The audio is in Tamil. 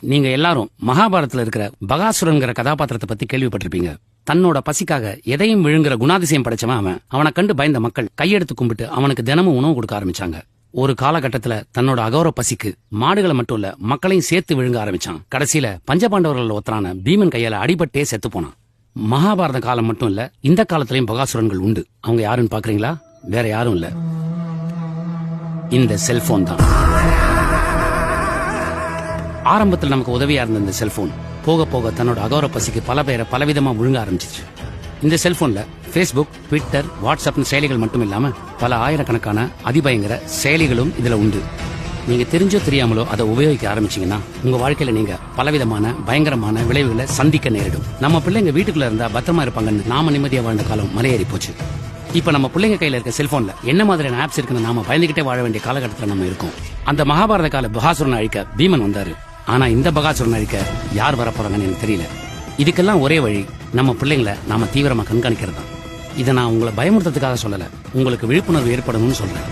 நீங்க எல்லாரும் மகாபாரத்தில் இருக்கிற பகாசுரன்கிற கதாபாத்திரத்தை பத்தி கேள்விப்பட்டிருப்பீங்க. தன்னோட பசிக்காக எதையும் விழுங்குற குணாதிசயம் படைச்சவன் அவன். அவனை கண்டு பயந்த மக்கள் கையெடுத்து கும்பிட்டு அவனுக்கு தினமும் உணவு கொடுக்க ஆரம்பிச்சாங்க. ஒரு காலகட்டத்துல தன்னோட அகோர பசிக்கு மாடுகளை மட்டும் இல்ல மக்களையும் சேர்த்து விழுங்க ஆரம்பிச்சான். கடைசியில பஞ்சபாண்டவர்கள் ஒருத்தரான பீமன் கையால அடிபட்டே செத்து போனான். மகாபாரத காலம் மட்டும் இல்ல இந்த காலத்திலயும் பகாசுரன்கள் உண்டு. அவங்க யாருன்னு பாக்குறீங்களா? வேற யாரும் இல்ல. இந்த செல்போன் தான். ஆரம்பத்தில் நமக்கு உதவியா இருந்த இந்த செல்போன் போக போக தன்னோட அகோர பசிக்கு பல பேரை பலவிதமா முழுங்க ஆரம்பிச்சிச்சு. இந்த செல்போன்ல ஃபேஸ்புக் ட்விட்டர் வாட்ஸ்அப்னு செயலிகள் மட்டும் இல்லாம பல ஆயிரக்கணக்கான அதிபயங்கர செயலிகளும் இதுல உண்டு. நீங்க தெரிஞ்சோ தெரியாமலோ அதை உபயோகிக்க ஆரம்பிச்சீங்கன்னா உங்க வாழ்க்கையில நீங்க பலவிதமான பயங்கரமான விளைவுகளை சந்திக்க நேரிடும். நம்ம பிள்ளைங்க வீட்டுக்குள்ள இருந்தா பத்திரமா இருப்பாங்கன்னு நாம நிம்மதியா வாழ்ந்த காலம் மலையேறி போச்சு. இப்ப நம்ம பிள்ளைங்க கையில இருக்க செல்போன்ல என்ன மாதிரியான ஆப்ஸ் இருக்குன்னு நாம பயந்துகிட்டே வாழ வேண்டிய காலகட்டத்தில் நம்ம இருக்கோம். அந்த மகாபாரத கால பகாசுரனை அழிக்க பீமன் வந்தாரு. ஆனா இந்த பகாசுரன் அழிக்க யார் வர போறாங்கன்னு எனக்கு தெரியல. இதுக்கெல்லாம் ஒரே வழி நம்ம பிள்ளைங்களை நாம தீவிரமா கண்காணிக்கிறது தான் இதை நான் உங்களை பயமுறுத்துறதுக்காக சொல்லல. உங்களுக்கு விழிப்புணர்வு ஏற்படணும்னு சொல்றேன்.